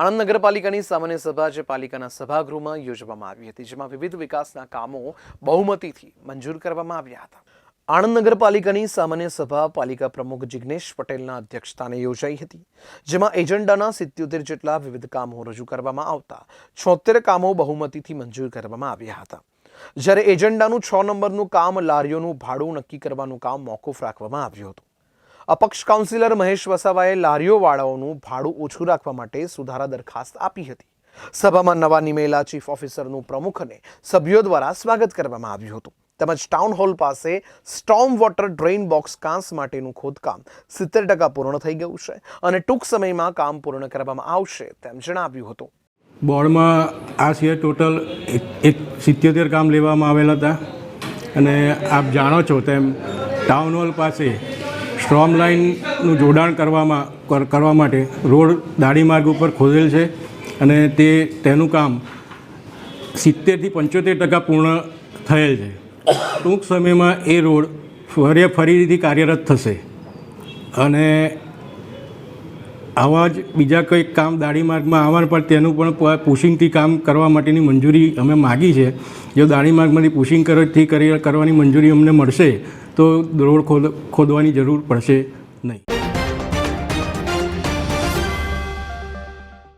આણંદ નગરપાલિકાની સામાન્ય સભા જે પાલિકાના સભાગૃહમાં યોજવામાં આવી હતી, જેમાં વિવિધ વિકાસના કામો બહુમતીથી મંજૂર કરવામાં આવ્યા હતા. આણંદ નગરપાલિકાની સામાન્ય સભા પાલિકા પ્રમુખ જિગ્નેશ પટેલના અધ્યક્ષસ્થાને યોજાઈ હતી, જેમાં એજન્ડાના સિત્યોતેર જેટલા વિવિધ કામો રજૂ કરવામાં આવતા છોતેર કામો બહુમતીથી મંજૂર કરવામાં આવ્યા હતા. જ્યારે એજન્ડાનું છ નંબરનું કામ લારીઓનું ભાડું નક્કી કરવાનું કામ મોકૂફ રાખવામાં આવ્યું હતું. અપક્ષ કાઉન્સિલર મહેશ વસાવાએ લારીઓવાળાઓનું ભાડું ઓછું રાખવા માટે સુધારા દરખાસ્ત આપી હતી. સભામાં નવા નિમેલા ચીફ ઓફિસરનું પ્રમુખ અને સભ્યો દ્વારા સ્વાગત કરવામાં આવ્યું હતું. તેમજ ટાઉન હોલ પાસે સ્ટોમ વોટર ડ્રેઇન બોક્સ કાંસ માટેનું ખોદકામ સિત્તેર ટકા પૂર્ણ થઈ ગયું છે અને ટૂંક સમયમાં કામ પૂર્ણ કરવામાં આવશે તેમ જણાવ્યું હતું. બોર્ડમાં આ સિવાય ટોટલ એક સિત્યોતેર કામ લેવામાં આવેલા હતા. અને આપ જાણો છો તેમ ટાઉન હોલ પાસે સ્ટ્રોમ લાઇનનું જોડાણ કરવામાં કરવા માટે રોડ દાડી માર્ગ ઉપર ખોદેલ છે અને તે, તેનું કામ સિત્તેરથી પંચોતેર ટકા પૂર્ણ થયેલ છે. ટૂંક સમયમાં એ રોડ ફરી, ફરીથી કાર્યરત થશે. અને આવા જ બીજા કંઈક કામ દાડી માર્ગમાં આવવાનું, પણ તેનું પણ પુશિંગથી કામ કરવા માટેની મંજૂરી અમે માગી છે. જો દાડી માર્ગમાંથી પુશિંગ કરવાથી કરી, કરવાની મંજૂરી અમને મળશે તો રોડ ખોદ ખોદવાની જરૂર પડશે નહીં.